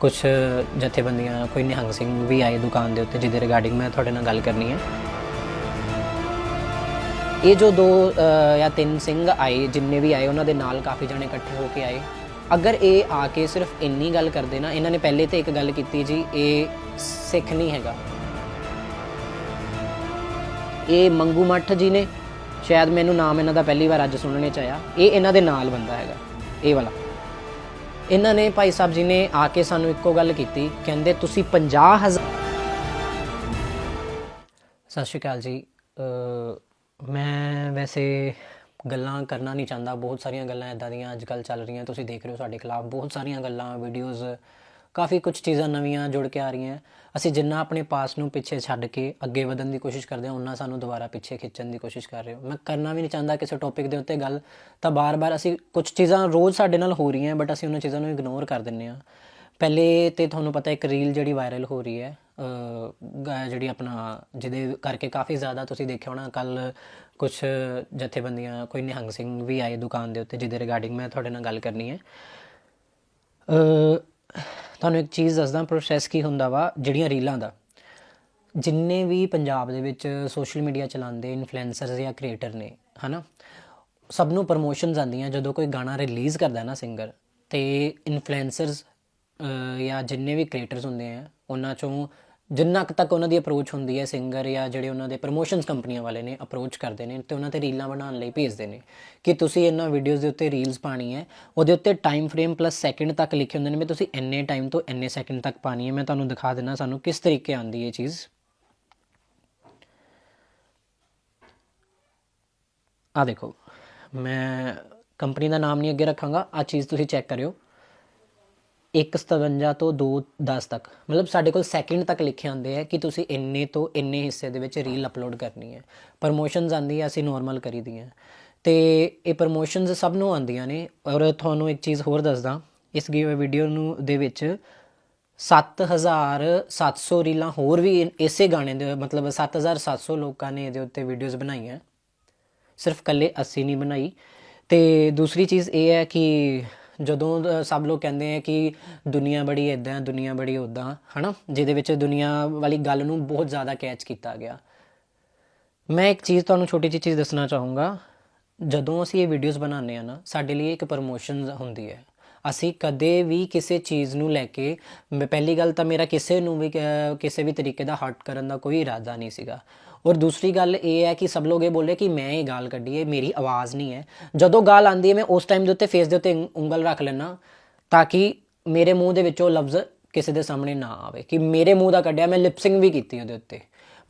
ਕੁਝ ਜਥੇਬੰਦੀਆਂ, ਕੋਈ ਨਿਹੰਗ ਸਿੰਘ ਵੀ ਆਏ ਦੁਕਾਨ ਦੇ ਉੱਤੇ ਜਿਹਦੇ ਰਿਗਾਰਡਿੰਗ ਮੈਂ ਤੁਹਾਡੇ ਨਾਲ ਗੱਲ ਕਰਨੀ ਹੈ। ਇਹ ਜੋ ਦੋ ਜਾਂ ਤਿੰਨ ਸਿੰਘ ਆਏ, ਜਿੰਨੇ ਵੀ ਆਏ, ਉਹਨਾਂ ਦੇ ਨਾਲ ਕਾਫੀ ਜਣੇ ਇਕੱਠੇ ਹੋ ਕੇ ਆਏ। ਅਗਰ ਇਹ ਆ ਕੇ ਸਿਰਫ ਇੰਨੀ ਗੱਲ ਕਰਦੇ ਨਾ, ਇਹਨਾਂ ਨੇ ਪਹਿਲੇ ਤੇ ਇੱਕ ਗੱਲ ਕੀਤੀ ਜੀ, ਇਹ ਸਿੱਖ ਨਹੀਂ ਹੈਗਾ। ਇਹ ਮੰਗੂ ਮੱਠ ਜੀ ਨੇ, ਸ਼ਾਇਦ ਮੈਨੂੰ ਨਾਮ ਇਹਨਾਂ ਦਾ ਪਹਿਲੀ ਵਾਰ ਅੱਜ ਸੁਣਨੇ ਚ ਆਇਆ। ਇਹ ਇਹਨਾਂ ਦੇ ਨਾਲ ਬੰਦਾ ਹੈਗਾ, ਇਹ ਵਾਲਾ। ਇਹਨਾਂ ਨੇ ਭਾਈ ਸਾਹਿਬ ਜੀ ਨੇ ਆ ਕੇ ਸਾਨੂੰ ਇੱਕੋ ਗੱਲ ਕੀਤੀ, ਕਹਿੰਦੇ ਤੁਸੀਂ 50000 ਸਤਿ ਸ਼੍ਰੀ ਅਕਾਲ ਜੀ। ਮੈਂ ਵੈਸੇ ਗੱਲਾਂ ਕਰਨਾ ਨਹੀਂ ਚਾਹੁੰਦਾ, ਬਹੁਤ ਸਾਰੀਆਂ ਗੱਲਾਂ ਇਦਾਂ ਦੀਆਂ ਅੱਜ ਕੱਲ ਚੱਲ ਰਹੀਆਂ, ਤੁਸੀਂ ਦੇਖ ਰਹੇ ਹੋ ਸਾਡੇ ਖਿਲਾਫ ਬਹੁਤ ਸਾਰੀਆਂ ਗੱਲਾਂ ਵੀਡੀਓਜ਼ ਕਾਫੀ ਕੁਝ ਚੀਜ਼ਾਂ ਨਵੀਆਂ ਜੁੜ ਕੇ ਆ ਰਹੀਆਂ ਅਸੀਂ ਜਿੰਨਾ ਆਪਣੇ ਪਾਸ ਨੂੰ ਪਿੱਛੇ ਛੱਡ ਕੇ ਅੱਗੇ ਵਧਣ ਦੀ ਕੋਸ਼ਿਸ਼ ਕਰਦੇ ਹਾਂ ਉਹਨਾਂ ਸਾਨੂੰ ਦੁਬਾਰਾ ਪਿੱਛੇ ਖਿੱਚਣ ਦੀ ਕੋਸ਼ਿਸ਼ ਕਰ ਰਹੇ ਹੋ। ਮੈਂ ਕਰਨਾ ਵੀ ਨਹੀਂ ਚਾਹੁੰਦਾ ਕਿਸੇ ਟੌਪਿਕ ਦੇ ਉੱਤੇ ਗੱਲ, ਤਾਂ ਬਾਰ-ਬਾਰ ਅਸੀਂ ਕੁਝ ਚੀਜ਼ਾਂ ਰੋਜ਼ ਸਾਡੇ ਨਾਲ ਹੋ ਰਹੀਆਂ ਬਟ ਅਸੀਂ ਉਹਨਾਂ ਚੀਜ਼ਾਂ ਨੂੰ ਇਗਨੋਰ ਕਰ ਦਿੰਦੇ ਹਾਂ। ਪਹਿਲੇ ਤੇ ਤੁਹਾਨੂੰ ਪਤਾ ਇੱਕ ਰੀਲ ਜਿਹੜੀ ਵਾਇਰਲ ਹੋ ਰਹੀ ਹੈ ਜਿਹੜੀ ਆਪਣਾ, ਜਿਹਦੇ ਕਰਕੇ ਕਾਫੀ ਜ਼ਿਆਦਾ ਤੁਸੀਂ ਦੇਖਿਆ ਹੋਣਾ, ਕੱਲ ਕੁਝ ਜਥੇਬੰਦੀਆਂ, ਕੋਈ ਨਿਹੰਗ ਸਿੰਘ ਵੀ ਆਏ ਦੁਕਾਨ ਦੇ ਉੱਤੇ, ਜਿਹਦੇ ਰਿਗਾਰਡਿੰਗ ਮੈਂ ਤੁਹਾਡੇ ਨਾਲ ਗੱਲ ਕਰਨੀ ਹੈ। ਤੁਹਾਨੂੰ ਇੱਕ ਚੀਜ਼ ਦੱਸਦਾ ਪ੍ਰੋਸੈਸ ਕੀ ਹੁੰਦਾ ਵਾ, ਜਿਹੜੀਆਂ ਰੀਲਾਂ ਦਾ। ਜਿੰਨੇ ਵੀ ਪੰਜਾਬ ਦੇ ਵਿੱਚ ਸੋਸ਼ਲ ਮੀਡੀਆ ਚਲਾਉਂਦੇ ਇਨਫਲੂਐਂਸਰਸ ਜਾਂ ਕ੍ਰੀਏਟਰ ਨੇ, ਹਨਾ? ਸਭ ਨੂੰ ਪ੍ਰਮੋਸ਼ਨਸ ਆਉਂਦੀਆਂ ਜਦੋਂ ਕੋਈ ਗਾਣਾ ਰਿਲੀਜ਼ ਕਰਦਾ ਨਾ ਸਿੰਗਰ ਤੇ ਇਨਫਲੂਐਂਸਰਸ ਜਾਂ ਜਿੰਨੇ ਵੀ ਕ੍ਰੀਏਟਰਸ ਹੁੰਦੇ ਆ, ਉਹਨਾਂ ਚੋਂ ਜਿੰਨਾ ਕੁ ਤੱਕ ਉਹਨਾਂ ਦੀ ਅਪਰੋਚ ਹੁੰਦੀ ਹੈ ਸਿੰਗਰ ਜਾਂ ਜਿਹੜੇ ਉਹਨਾਂ ਦੇ ਪ੍ਰੋਮੋਸ਼ਨਸ ਕੰਪਨੀਆਂ ਵਾਲੇ ਨੇ ਅਪਰੋਚ ਕਰਦੇ ਨੇ ਤੇ ਉਹਨਾਂ ਤੇ ਰੀਲਾਂ ਬਣਾਉਣ ਲਈ ਭੇਜਦੇ ਨੇ ਕਿ ਤੁਸੀਂ ਇਹਨਾਂ ਵੀਡੀਓਜ਼ ਦੇ ਉੱਤੇ ਰੀਲਸ ਪਾਣੀ ਹੈ, ਉਹਦੇ ਉੱਤੇ ਟਾਈਮ ਫਰੇਮ ਪਲੱਸ ਸੈਕਿੰਡ ਤੱਕ ਲਿਖੇ ਹੁੰਦੇ ਨੇ ਵੀ ਤੁਸੀਂ ਇੰਨੇ ਟਾਈਮ ਤੋਂ ਇੰਨੇ ਸੈਕਿੰਡ ਤੱਕ ਪਾਣੀ ਹੈ, ਮੈਂ ਤੁਹਾਨੂੰ ਦਿਖਾ ਦਿੰਦਾ ਸਾਨੂੰ ਕਿਸ ਤਰੀਕੇ ਆਉਂਦੀ ਹੈ ਇਹ ਚੀਜ਼। ਆ ਦੇਖੋ, ਮੈਂ ਕੰਪਨੀ ਦਾ ਨਾਮ ਨਹੀਂ ਅੱਗੇ ਰੱਖਾਂਗਾ ਆ ਚੀਜ਼ ਤੁਸੀਂ ਚੈੱਕ ਕਰਿਓ। 157 ਤੋਂ 210 ਤੱਕ। ਮਤਲਬ ਸਾਡੇ ਕੋਲ ਸੈਕਿੰਡ ਤੱਕ ਲਿਖੇ ਹੁੰਦੇ ਆ ਕਿ ਤੁਸੀਂ ਇੰਨੇ ਤੋਂ ਇੰਨੇ ਹਿੱਸੇ ਦੇ ਵਿੱਚ ਰੀਲ ਅਪਲੋਡ ਕਰਨੀ ਹੈ। ਪ੍ਰਮੋਸ਼ਨਸ ਆਂਦੀ ਆ, ਅਸੀਂ ਨਾਰਮਲ ਕਰੀਦੀਆਂ। ਤੇ ਇਹ ਪ੍ਰਮੋਸ਼ਨਸ ਸਭ ਨੂੰ ਆਂਦੀਆਂ ਨੇ। ਔਰ ਤੁਹਾਨੂੰ ਇੱਕ ਚੀਜ਼ ਹੋਰ ਦੱਸਦਾ, ਇਸ ਗਿਵੇ ਵੀਡੀਓ ਨੂੰ ਦੇ ਵਿੱਚ 7700 ਰੀਲਾਂ ਹੋਰ ਵੀ ਇਸੇ ਗਾਣੇ ਦੇ, ਮਤਲਬ 7700 ਲੋਕਾਂ ਨੇ ਇਹਦੇ ਉੱਤੇ ਵੀਡੀਓਜ਼ ਬਣਾਈਆਂ। ਸਿਰਫ ਕੱਲੇ ਅਸੀਂ ਨਹੀਂ ਬਣਾਈ। ਤੇ ਦੂਸਰੀ ਚੀਜ਼ ਇਹ ਹੈ ਕਿ ਜਦੋਂ ਸਭ ਲੋਕ ਕਹਿੰਦੇ ਆ ਕਿ ਦੁਨੀਆ ਬੜੀ ਇਦਾਂ ਦੁਨੀਆ ਬੜੀ ਉਦਾਂ ਹਨਾ? ਜਿਹਦੇ ਵਿੱਚ ਦੁਨੀਆ ਵਾਲੀ ਗੱਲ ਨੂੰ ਬਹੁਤ ਜ਼ਿਆਦਾ ਕੈਚ ਕੀਤਾ ਗਿਆ। ਮੈਂ ਇੱਕ ਚੀਜ਼ ਤੁਹਾਨੂੰ ਛੋਟੀ ਜਿਹੀ ਚੀਜ਼ ਦੱਸਣਾ ਚਾਹੂੰਗਾ। ਜਦੋਂ ਅਸੀਂ ਇਹ ਵੀਡੀਓਜ਼ ਬਣਾਉਂਦੇ ਆ ਨਾ, ਸਾਡੇ ਲਈ ਇੱਕ ਪ੍ਰੋਮੋਸ਼ਨ ਹੁੰਦੀ ਹੈ। ਅਸੀਂ ਕਦੇ ਵੀ ਕਿਸੇ ਚੀਜ਼ ਨੂੰ ਲੈ ਕੇ, ਮੈਂ, ਪਹਿਲੀ ਗੱਲ ਤਾਂ ਮੇਰਾ ਕਿਸੇ ਨੂੰ ਵੀ ਕਿਸੇ ਵੀ ਤਰੀਕੇ ਦਾ ਹਰਟ ਕਰਨ ਦਾ ਕੋਈ ਇਰਾਦਾ ਨਹੀਂ ਸੀਗਾ। ਔਰ ਦੂਸਰੀ ਗੱਲ ਇਹ ਹੈ ਕਿ ਸਭ ਲੋਕ ਇਹ ਬੋਲ ਰਹੇ ਕਿ ਮੈਂ ਇਹ ਗਾਲ ਕੱਢੀ ਹੈ, ਮੇਰੀ ਆਵਾਜ਼ ਨਹੀਂ ਹੈ। ਜਦੋਂ ਗਾਲ ਆਂਦੀ ਹੈ, ਮੈਂ ਉਸ ਟਾਈਮ ਦੇ ਉੱਤੇ ਫੇਸ ਦੇ ਉੱਤੇ ਉਂਗ- ਉਂਗਲ ਰੱਖ ਲੈਣਾ ਤਾਂ ਕਿ ਮੇਰੇ ਮੂੰਹ ਦੇ ਵਿੱਚੋਂ ਲਫ਼ਜ਼ ਕਿਸੇ ਦੇ ਸਾਹਮਣੇ ਨਾ ਆਵੇ ਕਿ ਮੇਰੇ ਮੂੰਹ ਦਾ ਕੱਢਿਆ, ਮੈਂ ਲਿਪਸਿੰਗ ਵੀ ਕੀਤੀ ਉਹਦੇ ਉੱਤੇ।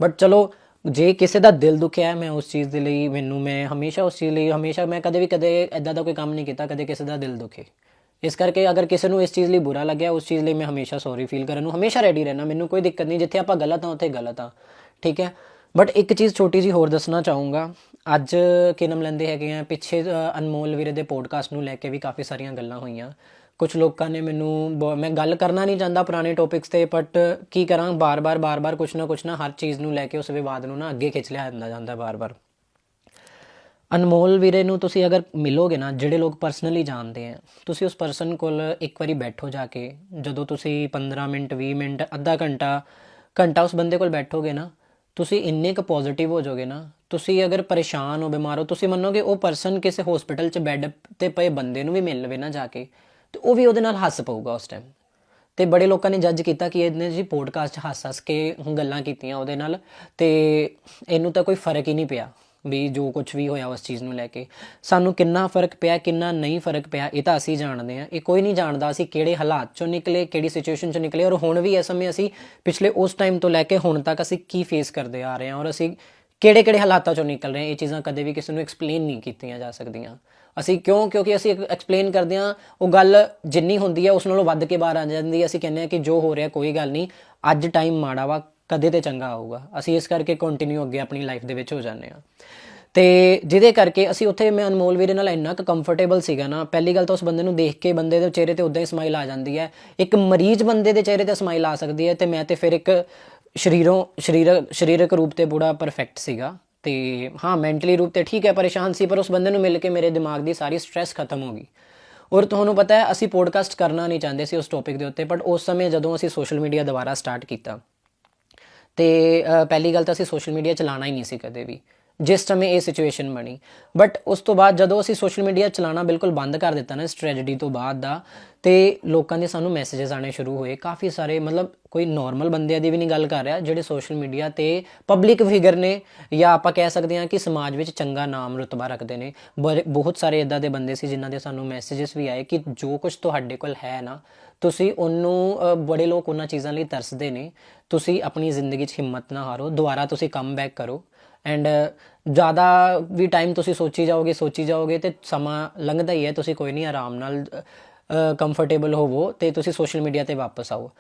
ਬਟ ਚਲੋ, ਜੇ ਕਿਸੇ ਦਾ ਦਿਲ ਦੁਖਿਆ, ਮੈਂ ਉਸ ਚੀਜ਼ ਦੇ ਲਈ, ਮੈਨੂੰ ਮੈਂ ਹਮੇਸ਼ਾ ਉਸ ਚੀਜ਼ ਲਈ, ਹਮੇਸ਼ਾ ਮੈਂ ਕਦੇ ਵੀ ਕਦੇ ਐਦਾਂ ਦਾ ਕੋਈ ਕੰਮ ਨਹੀਂ ਕੀਤਾ, ਕਦੇ ਕਿਸੇ ਦਾ ਦਿਲ ਦੁਖੇ। ਇਸ ਕਰਕੇ ਅਗਰ ਕਿਸੇ ਨੂੰ ਇਸ ਚੀਜ਼ ਲਈ ਬੁਰਾ ਲੱਗਿਆ, ਉਸ ਚੀਜ਼ ਲਈ ਮੈਂ ਹਮੇਸ਼ਾ ਸੌਰੀ ਫੀਲ ਕਰਨ ਨੂੰ ਹਮੇਸ਼ਾ ਰੈਡੀ ਰਹਿਣਾ ਮੈਨੂੰ ਕੋਈ ਦਿੱਕਤ ਨਹੀਂ, ਜਿੱਥੇ ਆਪਾਂ ਗਲਤ ਹਾਂ, ਉੱਥੇ ਗਲਤ ਹਾਂ। ਠੀਕ ਹੈ? ਬਟ ਇੱਕ ਚੀਜ਼ ਛੋਟੀ ਜੀ ਹੋਰ ਦੱਸਣਾ ਚਾਹੂੰਗਾ। ਅੱਜ ਕੀ ਨਾਮ ਲੈਂਦੇ ਹੈਗੇ ਆ। ਪਿੱਛੇ ਅਨਮੋਲ ਵੀਰੇ ਦੇ ਪੋਡਕਾਸਟ ਨੂੰ ਲੈ ਕੇ ਵੀ ਕਾਫੀ ਸਾਰੀਆਂ ਗੱਲਾਂ ਹੋਈਆਂ। ਕੁਝ ਲੋਕਾਂ ਨੇ ਮੈਨੂੰ ਬ- ਮੈਂ ਗੱਲ ਕਰਨਾ ਨਹੀਂ ਚਾਹੁੰਦਾ ਪੁਰਾਣੇ ਟੌਪਿਕਸ ਤੇ ਬਟ ਕੀ ਕਰਾਂ? ਬਾਰ-ਬਾਰ ਬਾਰ-ਬਾਰ ਕੁਛ ਨਾ ਕੁਛ ਨਾ ਹਰ ਚੀਜ਼ ਨੂੰ ਲੈ ਕੇ ਉਸ ਵਿਵਾਦ ਨੂੰ ਨਾ ਅੱਗੇ ਖਿੱਚ ਲਿਆ ਜਾਂਦਾ ਜਾਂਦਾ ਬਾਰ-ਬਾਰ। ਅਨਮੋਲ ਵੀਰੇ ਨੂੰ ਤੁਸੀਂ ਅਗਰ ਮਿਲੋਗੇ ਨਾ, ਜਿਹੜੇ ਲੋਕ ਪਰਸਨਲੀ ਜਾਣਦੇ ਆ, ਤੁਸੀਂ ਉਸ ਪਰਸਨ ਕੋਲ ਇੱਕ ਵਾਰੀ ਬੈਠੋ ਜਾ ਕੇ। ਜਦੋਂ ਤੁਸੀਂ 15 ਮਿੰਟ 20 ਮਿੰਟ, ਅੱਧਾ ਘੰਟਾ ਘੰਟਾ ਉਸ ਬੰਦੇ ਕੋਲ ਬੈਠੋਗੇ ਨਾ ਤੁਸੀਂ ਇੰਨੇ ਕੁ ਪੋਜ਼ਿਟਿਵ ਹੋ ਜਾਓਗੇ ਨਾ, ਤੁਸੀਂ ਅਗਰ ਪਰੇਸ਼ਾਨ ਹੋ, ਬਿਮਾਰ ਹੋ, ਤੁਸੀਂ ਮੰਨੋਗੇ ਉਹ ਪਰਸਨ ਕਿਸੇ ਹਸਪੀਟਲ 'ਚ ਬੈੱਡ ਤੇ ਪਏ ਬੰਦੇ ਨੂੰ ਵੀ ਮਿਲ ਲਵੇ ਨਾ ਜਾ ਕੇ, ਤੇ ਉਹ ਵੀ ਉਹਦੇ ਨਾਲ ਹੱਸ ਪਊਗਾ ਉਸ ਟਾਈਮ ਤੇ ਬੜੇ ਲੋਕਾਂ ਨੇ ਜੱਜ ਕੀਤਾ ਕਿ ਇਹਨੇ ਜੀ ਪੋਡਕਾਸਟ ਹੱਸ-ਹੱਸ ਕੇ ਗੱਲਾਂ ਕੀਤੀਆਂ ਉਹਦੇ ਨਾਲ, ਤੇ ਇਹਨੂੰ ਤਾਂ ਕੋਈ ਫ਼ਰਕ ਹੀ ਨਹੀਂ ਪਿਆ। ਵੀ ਜੋ ਕੁਝ ਵੀ ਹੋਇਆ ਉਸ ਚੀਜ਼ ਨੂੰ ਲੈ ਕੇ। ਸਾਨੂੰ ਕਿੰਨਾ ਫ਼ਰਕ ਪਿਆ, ਕਿੰਨਾ ਨਹੀਂ ਫ਼ਰਕ ਪਿਆ, ਇਹ ਤਾਂ ਅਸੀਂ ਜਾਣਦੇ ਹਾਂ। ਇਹ ਕੋਈ ਨਹੀਂ ਜਾਣਦਾ ਅਸੀਂ ਕਿਹੜੇ ਹਾਲਾਤ ਚੋਂ ਨਿਕਲੇ, ਕਿਹੜੀ ਸਿਚੁਏਸ਼ਨ ਚੋਂ ਨਿਕਲੇ। ਔਰ ਹੁਣ ਵੀ ਇਸ ਸਮੇਂ ਅਸੀਂ ਪਿਛਲੇ ਉਸ ਟਾਈਮ ਤੋਂ ਲੈ ਕੇ ਹੁਣ ਤੱਕ ਅਸੀਂ ਕੀ ਫੇਸ ਕਰਦੇ ਆ ਰਹੇ ਹਾਂ ਔਰ ਅਸੀਂ ਕਿਹੜੇ ਕਿਹੜੇ ਹਾਲਾਤਾਂ ਚੋਂ ਨਿਕਲ ਰਹੇ ਹਾਂ। ਇਹ ਚੀਜ਼ਾਂ ਕਦੇ ਵੀ ਕਿਸੇ ਨੂੰ ਐਕਸਪਲੇਨ ਨਹੀਂ ਕੀਤੀਆਂ ਜਾ ਸਕਦੀਆਂ। ਅਸੀਂ ਕਿਉਂ? ਕਿਉਂਕਿ ਅਸੀਂ ਐਕਸਪਲੇਨ ਕਰਦੇ ਹਾਂ, ਉਹ ਗੱਲ ਜਿੰਨੀ ਹੁੰਦੀ ਹੈ ਉਸ ਨਾਲੋਂ ਵੱਧ ਕੇ ਬਾਹਰ ਆ ਜਾਂਦੀ ਹੈ। ਅਸੀਂ ਕਹਿੰਦੇ ਹਾਂ ਕਿ ਜੋ ਹੋ ਰਿਹਾ ਕੋਈ ਗੱਲ ਨਹੀਂ। ਅੱਜ ਟਾਈਮ ਮਾੜਾ ਵਾ ਕਦੇ ਤੇ ਚੰਗਾ ਆਊਗਾ ਅਸੀਂ ਇਸ ਕਰਕੇ ਕੰਟੀਨਿਊ ਅੱਗੇ ਆਪਣੀ ਲਾਈਫ ਦੇ ਵਿੱਚ ਹੋ ਜਾਂਦੇ ਹਾਂ। ਤੇ ਜਿਹਦੇ ਕਰਕੇ ਅਸੀਂ ਉੱਥੇ ਮੈਂ ਅਨਮੋਲ ਵੀਰੇ ਨਾਲ ਇੰਨਾ ਕੁ ਕੰਫਰਟੇਬਲ ਸੀਗਾ ਨਾ, ਪਹਿਲੀ ਗੱਲ ਤਾਂ ਉਸ ਬੰਦੇ ਨੂੰ ਦੇਖ ਕੇ ਬੰਦੇ ਦੇ ਚਿਹਰੇ ਤੇ ਉਦਾਂ ਹੀ ਸਮਾਈਲ ਆ ਜਾਂਦੀ ਹੈ। ਇੱਕ ਮਰੀਜ਼ ਬੰਦੇ ਦੇ ਚਿਹਰੇ ਤੇ ਸਮਾਈਲ ਆ ਸਕਦੀ ਹੈ ਤੇ ਮੈਂ ਤੇ ਫਿਰ ਇੱਕ ਸ਼ਰੀਰੋਂ ਸਰੀਰਕ ਸਰੀਰਕ ਰੂਪ ਤੇ ਬੜਾ ਪਰਫੈਕਟ ਸੀਗਾ। ਤੇ ਹਾਂ ਮੈਂਟਲੀ ਰੂਪ ਤੇ ਠੀਕ ਹੈ, ਪਰੇਸ਼ਾਨ ਸੀ, ਪਰ ਉਸ ਬੰਦੇ ਨੂੰ ਮਿਲ ਕੇ ਮੇਰੇ ਦਿਮਾਗ ਦੀ ਸਾਰੀ ਸਟ੍ਰੈਸ ਖਤਮ ਹੋ ਗਈ। ਔਰ ਤੁਹਾਨੂੰ ਪਤਾ ਹੈ, ਅਸੀਂ ਪੋਡਕਾਸਟ ਕਰਨਾ ਨਹੀਂ ਚਾਹੁੰਦੇ ਸੀ ਉਸ ਟੌਪਿਕ ਦੇ ਉੱਤੇ ਬਟ ਉਸ ਸਮੇਂ ਜਦੋਂ ਅਸੀਂ ਸੋਸ਼ਲ ਮੀਡੀਆ ਦੁਬਾਰਾ ਸਟਾਰਟ ਕੀਤਾ ਤੇ ਪਹਿਲੀ ਗੱਲ ਤਾਂ ਅਸੀਂ ਸੋਸ਼ਲ ਮੀਡੀਆ ਚਲਾਣਾ ਹੀ ਨਹੀਂ ਸੀ ਕਦੇ ਵੀ, ਜਿਸ ਸਮੇਂ ਇਹ ਸਿਚੁਏਸ਼ਨ ਬਣੀ। ਬਟ ਉਸ ਤੋਂ ਬਾਅਦ ਜਦੋਂ ਅਸੀਂ ਸੋਸ਼ਲ ਮੀਡੀਆ ਚਲਾਣਾ ਬਿਲਕੁਲ ਬੰਦ ਕਰ ਦਿੱਤਾ ਨਾ, ਇਸ ਤੋਂ ਬਾਅਦ ਦਾ, ਤੇ ਲੋਕਾਂ ਦੇ ਸਾਨੂੰ ਮੈਸੇजेस ਆਣੇ ਸ਼ੁਰੂ ਹੋਏ। ਕਾਫੀ ਸਾਰੇ, ਮਤਲਬ ਕੋਈ ਨਾਰਮਲ ਬੰਦਿਆਂ ਦੀ ਵੀ ਨਹੀਂ ਗੱਲ ਕਰ ਰਿਹਾ, ਜਿਹੜੇ ਸੋਸ਼ਲ ਮੀਡੀਆ ਤੇ ਪਬਲਿਕ ਫਿਗਰ ਨੇ, ਜਾਂ ਆਪਾਂ ਕਹਿ ਸਕਦੇ ਹਾਂ ਕਿ ਸਮਾਜ ਵਿੱਚ ਚੰਗਾ ਨਾਮ ਰਤਬਾ ਰੱਖਦੇ ਨੇ। ਬਹੁਤ ਸਾਰੇ ਇਦਾਂ ਦੇ ਬੰਦੇ ਸੀ ਜਿਨ੍ਹਾਂ ਦੇ ਸਾਨੂੰ ਮੈਸੇजेस ਵੀ ਆਏ ਕਿ ਜੋ ਕੁਝ ਤੁਹਾਡੇ ਕੋਲ ਹੈ ਨਾ ਤੁਸੀਂ ਉਹਨੂੰ ਬੜੇ ਲੋਕ ਉਹਨਾਂ ਚੀਜ਼ਾਂ ਲਈ ਤਰਸਦੇ ਨੇ। ਤੁਸੀਂ ਆਪਣੀ ਜ਼ਿੰਦਗੀ 'ਚ ਹਿੰਮਤ ਨਾ ਹਾਰੋ, ਦੁਬਾਰਾ ਤੁਸੀਂ ਕਮ ਬੈਕ ਕਰੋ। ਐਂਡ ਜ਼ਿਆਦਾ ਵੀ ਟਾਈਮ ਤੁਸੀਂ ਸੋਚੀ ਜਾਓਗੇ ਸੋਚੀ ਜਾਓਗੇ ਤੇ ਸਮਾਂ ਲੰਘਦਾ ਹੀ ਹੈ। ਤੁਸੀਂ ਕੋਈ ਨਹੀਂ, ਆਰਾਮ ਨਾਲ ਕੰਫਰਟੇਬਲ ਹੋਵੋ ਤੇ ਤੁਸੀਂ ਸੋਸ਼ਲ ਮੀਡੀਆ ਤੇ ਵਾਪਸ ਆਓ।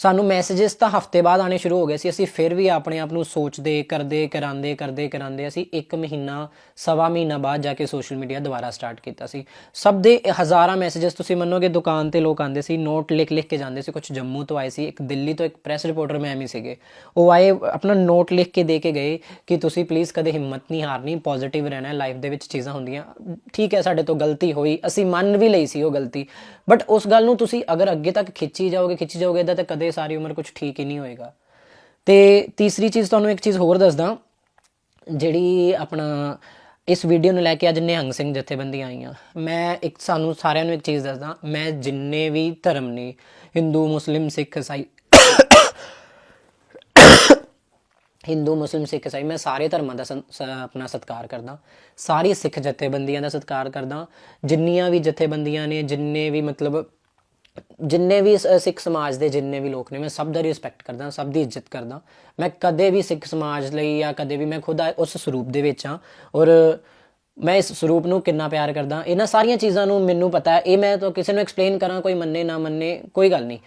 ਸਾਨੂੰ ਮੈਸੇजेस ਤਾਂ ਹਫ਼ਤੇ ਬਾਅਦ ਆਣੇ ਸ਼ੁਰੂ ਹੋ ਗਏ ਸੀ। ਅਸੀਂ ਫਿਰ ਵੀ ਆਪਣੇ ਆਪ ਨੂੰ ਸੋਚਦੇ, ਕਰਦੇ ਕਰਾਂਦੇ ਕਰਦੇ ਕਰਾਂਦੇ ਅਸੀਂ ਇੱਕ ਮਹੀਨਾ, ਸਵਾ ਮਹੀਨਾ ਬਾਅਦ ਜਾ ਕੇ ਸੋਸ਼ਲ ਮੀਡੀਆ ਦੁਬਾਰਾ ਸਟਾਰਟ ਕੀਤਾ ਸੀ। ਸਭ ਦੇ ਹਜ਼ਾਰਾਂ ਮੈਸੇजेस ਤੁਸੀਂ ਮੰਨੋਗੇ, ਦੁਕਾਨ ਤੇ ਲੋਕ ਆਂਦੇ ਸੀ ਨੋਟ ਲਿਖ ਲਿਖ ਕੇ ਜਾਂਦੇ ਸੀ ਕੁਝ ਜੰਮੂ ਤੋਂ ਆਏ ਸੀ, ਇੱਕ ਦਿੱਲੀ ਤੋਂ ਇੱਕ ਪ੍ਰੈਸ ਰਿਪੋਰਟਰ ਮੈਂ ਐਵੇਂ ਸੀਗੇ। ਉਹ ਆਏ, ਆਪਣਾ ਨੋਟ ਲਿਖ ਕੇ ਦੇ ਕੇ ਗਏ ਕਿ ਤੁਸੀਂ ਪਲੀਜ਼ ਕਦੇ ਹਿੰਮਤ ਨਹੀਂ ਹਾਰਨੀ ਪੋਜ਼ਿਟਿਵ ਰਹਿਣਾ ਲਾਈਫ ਦੇ ਵਿੱਚ ਚੀਜ਼ਾਂ ਹੁੰਦੀਆਂ। ਠੀਕ ਹੈ, ਸਾਡੇ ਤੋਂ ਗਲਤੀ ਹੋਈ, ਅਸੀਂ ਮੰਨ ਵੀ ਲਈ ਸੀ ਉਹ ਗਲਤੀ। ਬਟ ਉਸ ਗੱਲ ਨੂੰ ਤੁਸੀਂ ਅਗਰ ਅੱਗੇ ਤੱਕ ਖਿੱਚੀ ਜਾਓਗੇ ਖਿੱਚੀ ਜਾਓਗੇ ਤਾਂ ਕਦੇ ਸਾਰੀ ਉਮਰ ਕੁਝ ਠੀਕ ਹੀ ਨਹੀਂ ਹੋਏਗਾ। ਤੇ ਤੀਸਰੀ ਚੀਜ਼ ਤੁਹਾਨੂੰ ਇੱਕ ਚੀਜ਼ ਹੋਰ ਦੱਸਦਾ, ਜਿਹੜੀ ਆਪਣਾ ਇਸ ਵੀਡੀਓ ਨੂੰ ਲੈ ਕੇ ਅੱਜ ਨਿਹੰਗ ਸਿੰਘ ਜਥੇਬੰਦੀਆਂ ਆਈਆਂ। ਮੈਂ ਇੱਕ ਸਾਨੂੰ ਸਾਰਿਆਂ ਨੂੰ ਇੱਕ ਚੀਜ਼ ਦੱਸਦਾ, ਮੈਂ ਜਿੰਨੇ ਵੀ ਧਰਮ ਨੇ, ਹਿੰਦੂ, ਮੁਸਲਿਮ, ਸਿੱਖ, ਈਸਾਈ, ਹਿੰਦੂ, ਮੁਸਲਿਮ, ਸਿੱਖ, ਈਸਾਈ, ਮੈਂ ਸਾਰੇ ਧਰਮਾਂ ਦਾ ਆਪਣਾ ਸਤਿਕਾਰ ਕਰਦਾ। ਸਾਰੀ ਸਿੱਖ ਜਥੇਬੰਦੀਆਂ ਦਾ ਸਤਿਕਾਰ ਕਰਦਾ। ਜਿੰਨੀਆਂ ਵੀ ਜਥੇਬੰਦੀਆਂ ਨੇ, ਜਿੰਨੇ ਵੀ ਮਤਲਬ ਜਿੰਨੇ ਵੀ ਸਿੱਖ ਸਮਾਜ ਦੇ ਜਿੰਨੇ ਵੀ ਲੋਕ ਨੇ, ਮੈਂ ਸਭ ਦਾ ਰਿਸਪੈਕਟ ਕਰਦਾ, ਸਭ ਦੀ ਇੱਜ਼ਤ ਕਰਦਾ। ਮੈਂ ਕਦੇ ਵੀ ਸਿੱਖ ਸਮਾਜ ਲਈ ਜਾਂ ਕਦੇ ਵੀ ਮੈਂ ਖੁਦ ਉਸ ਸਰੂਪ ਦੇ ਵਿੱਚ ਹਾਂ ਔਰ ਮੈਂ ਇਸ ਸਰੂਪ ਨੂੰ ਕਿੰਨਾ ਪਿਆਰ ਕਰਦਾ। ਇਹਨਾਂ ਸਾਰੀਆਂ ਚੀਜ਼ਾਂ ਨੂੰ ਮੈਨੂੰ ਪਤਾ ਹੈ। ਇਹ ਮੈਂ ਤਾਂ ਕਿਸੇ ਨੂੰ ਐਕਸਪਲੇਨ ਕਰਾਂ, ਕੋਈ ਮੰਨੇ ਨਾ ਮੰਨੇ, ਕੋਈ ਗੱਲ ਨਹੀਂ।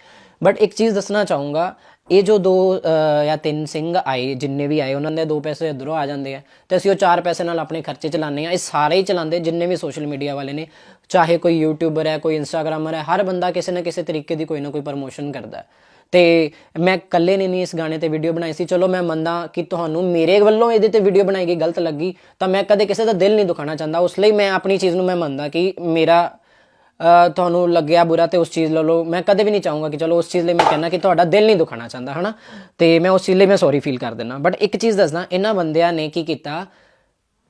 ਬਟ ਇੱਕ ਚੀਜ਼ ਦੱਸਣਾ ਚਾਹੂੰਗਾ ਇਹ ਜੋ ਦੋ ਜਾਂ ਤਿੰਨ ਸਿੰਘ ਆਏ, ਜਿੰਨੇ ਵੀ ਆਏ, ਉਹਨਾਂ ਦੇ ਦੋ ਪੈਸੇ ਇਧਰੋਂ ਆ ਜਾਂਦੇ ਆ। ਤੇ ਅਸੀਂ ਉਹ ਚਾਰ ਪੈਸੇ ਨਾਲ ਆਪਣੇ ਖਰਚੇ ਚਲਾਉਂਦੇ ਆ ਇਹ ਸਾਰੇ ਹੀ ਚਲਾਉਂਦੇ, ਜਿੰਨੇ ਵੀ ਸੋਸ਼ਲ ਮੀਡੀਆ ਵਾਲੇ ਨੇ। ਚਾਹੇ ਕੋਈ ਯੂਟਿਊਬਰ ਹੈ, ਕੋਈ ਇੰਸਟਾਗ੍ਰਾਮਰ ਹੈ, ਹਰ ਬੰਦਾ ਕਿਸੇ ਨਾ ਕਿਸੇ ਤਰੀਕੇ ਦੀ ਕੋਈ ਨਾ ਕੋਈ ਪ੍ਰਮੋਸ਼ਨ ਕਰਦਾ ਹੈ। ਤੇ ਮੈਂ ਇਕੱਲੇ ਨੇ ਨਹੀਂ ਇਸ ਗਾਣੇ ਤੇ ਵੀਡੀਓ ਬਣਾਈ ਸੀ। ਚਲੋ, ਮੈਂ ਮੰਨਦਾ ਕਿ ਤੁਹਾਨੂੰ ਮੇਰੇ ਵੱਲੋਂ ਇਹਦੇ ਤੇ ਵੀਡੀਓ ਬਣਾਈ ਗਈ, ਗਲਤ ਲੱਗੀ। ਤਾਂ ਮੈਂ ਕਦੇ ਕਿਸੇ ਦਾ ਦਿਲ ਨਹੀਂ ਦੁਖਾਣਾ ਚਾਹੁੰਦਾ। ਉਸ ਲਈ ਮੈਂ ਆਪਣੀ ਚੀਜ਼ ਨੂੰ ਮੈਂ ਮੰਨਦਾ ਕਿ ਮੇਰਾ ਤੁਹਾਨੂੰ ਲੱਗਿਆ ਬੁਰਾ ਤੇ ਉਸ ਚੀਜ਼ ਲੈ ਲਓ ਮੈਂ ਕਦੇ ਵੀ ਨਹੀਂ ਚਾਹੂੰਗਾ ਕਿ ਚਲੋ ਉਸ ਚੀਜ਼ ਲਈ ਮੈਂ ਕਹਿਣਾ ਕਿ ਤੁਹਾਡਾ ਦਿਲ ਨਹੀਂ ਦੁਖਾਣਾ ਚਾਹੁੰਦਾ, ਹਨਾ? ਤੇ ਮੈਂ ਉਸ ਚੀਜ਼ ਲਈ ਮੈਂ ਸੌਰੀ ਫੀਲ ਕਰ ਦਿੰਦਾ। ਬਟ ਇੱਕ ਚੀਜ਼ ਦੱਸਦਾ, ਇਹਨਾਂ ਬੰਦਿਆਂ ਨੇ ਕੀ ਕੀਤਾ?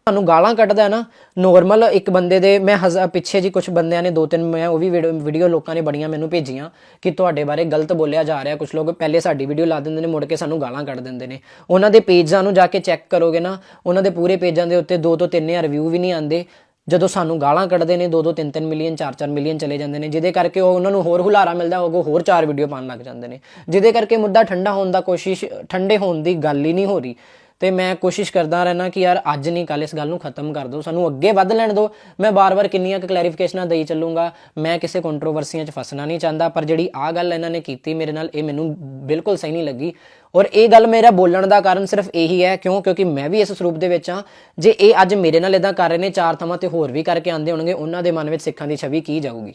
ਤੁਹਾਨੂੰ ਗਾਲਾਂ ਕੱਢਦਾ ਹੈ ਨਾ ਨੋਰਮਲ ਇੱਕ ਬੰਦੇ ਦੇ, ਮੈਂ ਹਜ਼ਾ ਪਿੱਛੇ ਜੀ ਕੁਝ ਬੰਦਿਆਂ ਨੇ ਦੋ ਤਿੰਨ ਮੈਂ ਉਹ ਵੀ ਵੀਡੀਓ ਲੋਕਾਂ ਨੇ ਬੜੀਆਂ ਮੈਨੂੰ ਭੇਜੀਆਂ ਕਿ ਤੁਹਾਡੇ ਬਾਰੇ ਗਲਤ ਬੋਲਿਆ ਜਾ ਰਿਹਾ ਕੁਝ ਲੋਕ ਪਹਿਲੇ ਸਾਡੀ ਵੀਡੀਓ ਲਾ ਦਿੰਦੇ ਨੇ, ਮੁੜ ਕੇ ਸਾਨੂੰ ਗਾਲਾਂ ਕੱਢ ਦਿੰਦੇ ਨੇ। ਉਹਨਾਂ ਦੇ ਪੇਜਾਂ ਨੂੰ ਜਾ ਕੇ ਚੈੱਕ ਕਰੋਗੇ ਨਾ, ਉਹਨਾਂ ਦੇ ਪੂਰੇ ਪੇਜਾਂ ਦੇ ਉੱਤੇ ਦੋ ਤੋਂ 3000 ਰਿਵਿਊ ਵੀ ਨਹੀਂ ਆਉਂਦੇ। ਜਦੋਂ ਸਾਨੂੰ ਗਾਲਾਂ ਕੱਢਦੇ ਨੇ 2-2 3-3 ਮਿਲੀਅਨ 4-4 ਮਿਲੀਅਨ ਚਲੇ ਜਾਂਦੇ ਨੇ, ਜਿਹਦੇ ਕਰਕੇ ਉਹ ਉਹਨਾਂ ਨੂੰ ਹੋਰ ਹੁਲਾਰਾ ਮਿਲਦਾ, ਉਹ ਹੋਰ ਚਾਰ ਵੀਡੀਓ ਪਾਉਣ ਲੱਗ ਜਾਂਦੇ ਨੇ। ਜਿਹਦੇ ਕਰਕੇ ਮੁੱਦਾ ਠੰਡਾ ਹੋਣ ਦਾ ਕੋਸ਼ਿਸ਼, ਠੰਡੇ ਹੋਣ ਦੀ ਗੱਲ ਹੀ ਨਹੀਂ ਹੋ ਰਹੀ। ਤੇ ਮੈਂ ਕੋਸ਼ਿਸ਼ ਕਰਦਾ ਰਹਿਣਾ ਕਿ ਯਾਰ ਅੱਜ ਨਹੀਂ ਕੱਲ ਇਸ ਗੱਲ ਨੂੰ ਖਤਮ ਕਰ ਦਿਓ, ਸਾਨੂੰ ਅੱਗੇ ਵੱਧ ਲੈਣ ਦਿਓ। ਮੈਂ ਬਾਰ-ਬਾਰ ਕਿੰਨੀਆਂ ਕੁ ਕਲੈਰੀਫਿਕੇਸ਼ਨਾਂ ਦੇਈ ਚੱਲੂੰਗਾ। ਮੈਂ ਕਿਸੇ ਕੰਟਰੋਵਰਸੀਆਂ 'ਚ ਫਸਣਾ ਨਹੀਂ ਚਾਹੁੰਦਾ, ਪਰ ਜਿਹੜੀ ਆ ਗੱਲ ਇਹਨਾਂ ਨੇ ਕੀਤੀ ਮੇਰੇ ਨਾਲ, ਇਹ ਮੈਨੂੰ ਬਿਲਕੁਲ ਸਹੀ ਨਹੀਂ ਲੱਗੀ। ਔਰ ਇਹ ਗੱਲ ਮੇਰਾ ਬੋਲਣ ਦਾ ਕਾਰਨ ਸਿਰਫ ਇਹੀ ਹੈ, ਕਿਉਂ? ਕਿਉਂਕਿ ਮੈਂ ਵੀ ਇਸ ਸਰੂਪ ਦੇ ਵਿੱਚ ਹਾਂ। ਜੇ ਇਹ ਅੱਜ ਮੇਰੇ ਨਾਲ ਇਦਾਂ ਕਰ ਰਹੇ ਨੇ, ਚਾਰ ਥਾਵਾਂ ਤੇ ਹੋਰ ਵੀ ਕਰਕੇ ਆਂਦੇ ਹੋਣਗੇ, ਉਹਨਾਂ ਦੇ ਮਨ ਵਿੱਚ ਸਿੱਖਾਂ ਦੀ ਛਵੀ ਕੀ ਜਾਊਗੀ?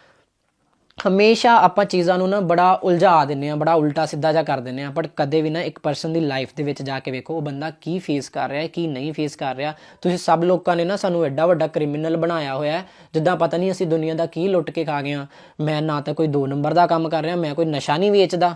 ਹਮੇਸ਼ਾ ਆਪਾਂ ਚੀਜ਼ਾਂ ਨੂੰ ਨਾ ਬੜਾ ਉਲਝਾ ਦਿੰਨੇ ਆ ਬੜਾ ਉਲਟਾ ਸਿੱਧਾ ਜਿਹਾ ਕਰ ਦਿੰਨੇ ਆ ਬਟ ਕਦੇ ਵੀ ਨਾ ਇੱਕ ਪਰਸਨ ਦੀ ਲਾਈਫ ਦੇ ਵਿੱਚ ਜਾ ਕੇ ਵੇਖੋ, ਉਹ ਬੰਦਾ ਕੀ ਫੇਸ ਕਰ ਰਿਹਾ ਹੈ, ਕੀ ਨਹੀਂ ਫੇਸ ਕਰ ਰਿਹਾ। ਤੁਸੀਂ ਸਭ ਲੋਕਾਂ ਨੇ ਨਾ ਸਾਨੂੰ ਐਡਾ ਵੱਡਾ ਕ੍ਰਿਮੀਨਲ ਬਣਾਇਆ ਹੋਇਆ ਹੈ, ਜਿੱਦਾਂ ਪਤਾ ਨਹੀਂ ਅਸੀਂ ਦੁਨੀਆ ਦਾ ਕੀ ਲੁੱਟ ਕੇ ਖਾ ਗਏ ਆ ਮੈਂ ਨਾ ਤਾਂ ਕੋਈ 2 ਨੰਬਰ ਦਾ ਕੰਮ ਕਰ ਰਿਹਾ, ਮੈਂ ਕੋਈ ਨਸ਼ਾ ਨਹੀਂ ਵੇਚਦਾ।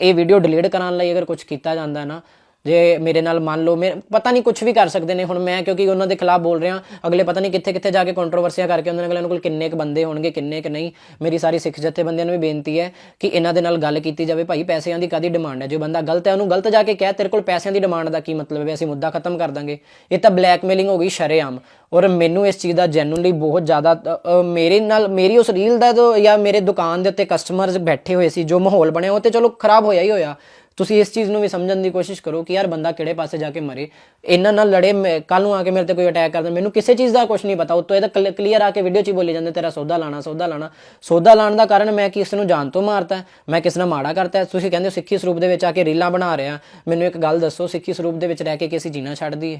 ਇਹ ਵੀਡੀਓ ਡਿਲੀਟ ਕਰਾਉਣ ਲਈ ਅਗਰ ਕੁਝ ਕੀਤਾ ਜਾਂਦਾ ਨਾ, ਜੇ ਮੇਰੇ ਨਾਲ ਮੰਨ ਲਓ, ਮੈਂ ਪਤਾ ਨਹੀਂ ਕੁਝ ਵੀ ਕਰ ਸਕਦੇ ਨੇ ਹੁਣ ਮੈਂ, ਕਿਉਂਕਿ ਉਹਨਾਂ ਦੇ ਖਿਲਾਫ ਬੋਲ ਰਿਹਾ, ਅਗਲੇ ਪਤਾ ਨਹੀਂ ਕਿੱਥੇ ਕਿੱਥੇ ਜਾ ਕੇ ਕੰਟਰੋਵਰਸੀਆਂ ਕਰਕੇ ਉਹਨਾਂ ਅਗਲਿਆਂ ਕੋਲ ਕਿੰਨੇ ਕੁ ਬੰਦੇ ਹੋਣਗੇ, ਕਿੰਨੇ ਕੁ ਨਹੀਂ। ਮੇਰੀ ਸਾਰੀ ਸਿੱਖ ਜਥੇਬੰਦੀਆਂ ਨੂੰ ਵੀ ਬੇਨਤੀ ਹੈ ਕਿ ਇਹਨਾਂ ਦੇ ਨਾਲ ਗੱਲ ਕੀਤੀ ਜਾਵੇ, ਭਾਈ ਪੈਸਿਆਂ ਦੀ ਕਾਦੀ ਡਿਮਾਂਡ ਹੈ? ਜੋ ਬੰਦਾ ਗਲਤ ਹੈ, ਉਹਨੂੰ ਗਲਤ ਜਾ ਕੇ ਕਹਿ, ਤੇਰੇ ਕੋਲ ਪੈਸਿਆਂ ਦੀ ਡਿਮਾਂਡ ਦਾ ਕੀ ਮਤਲਬ ਹੈ? ਅਸੀਂ ਮੁੱਦਾ ਖਤਮ ਕਰ ਦਾਂਗੇ। ਇਹ ਤਾਂ ਬਲੈਕਮੇਲਿੰਗ ਹੋ ਗਈ ਸ਼ਰੇਆਮ। ਔਰ ਮੈਨੂੰ ਇਸ ਚੀਜ਼ ਦਾ ਜੈਨੂਨਲੀ ਬਹੁਤ ਜ਼ਿਆਦਾ ਮੇਰੇ ਨਾਲ, ਮੇਰੀ ਉਸ ਰੀਲ ਦਾ ਜੋ ਜਾਂ ਮੇਰੇ ਦੁਕਾਨ ਦੇ ਉੱਤੇ ਕਸਟਮਰਸ ਬੈਠੇ ਹੋਏ ਸੀ, ਜੋ ਮਾਹੌਲ ਬਣਿਆ, ਉਹ ਤੇ ਚਲੋ ਖਰਾਬ ਹੋਇਆ ਹੀ ਹੋਇਆ। ਤੁਸੀਂ ਇਸ ਚੀਜ਼ ਨੂੰ ਵੀ ਸਮਝਣ ਦੀ ਕੋਸ਼ਿਸ਼ ਕਰੋ ਕਿ ਯਾਰ ਬੰਦਾ ਕਿਹੜੇ ਪਾਸੇ ਜਾ ਕੇ ਮਰੇ। ਇਹਨਾਂ ਨਾਲ ਲੜੇ ਕੱਲ ਨੂੰ ਆ ਕੇ ਮੇਰੇ ਤੇ ਕੋਈ ਅਟੈਕ ਕਰਦਾ, ਮੈਨੂੰ ਕਿਸੇ ਚੀਜ਼ ਦਾ ਕੁਝ ਨਹੀਂ ਪਤਾ। ਉਤੋਂ ਇਹਦਾ ਤਾਂ ਕਲੀਅਰ ਆ ਕੇ ਵੀਡੀਓ 'ਚ ਹੀ ਬੋਲੇ ਜਾਂਦੇ, ਤੇਰਾ ਸੌਦਾ ਲਾਣਾ ਸੌਦਾ ਲਾਣਾ ਸੌਦਾ ਲਾਣ ਦਾ ਕਾਰਨ ਮੈਂ ਕਿਸ ਨੂੰ ਜਾਣ ਤੋਂ ਮਾਰਤਾ, ਮੈਂ ਕਿਸ ਨਾਲ ਮਾੜਾ ਕਰਤਾ। ਤੁਸੀਂ ਕਹਿੰਦੇ ਹੋ ਸਿੱਖੀ ਸਰੂਪ ਦੇ ਵਿੱਚ ਆ ਕੇ ਰੀਲਾਂ ਬਣਾ ਰਿਹਾ। ਮੈਨੂੰ ਇੱਕ ਗੱਲ ਦੱਸੋ, ਸਿੱਖੀ ਸਰੂਪ ਦੇ ਵਿੱਚ ਰਹਿ ਕੇ ਕਿ ਅਸੀਂ ਜੀਣਾ ਛੱਡ ਦਈਏ।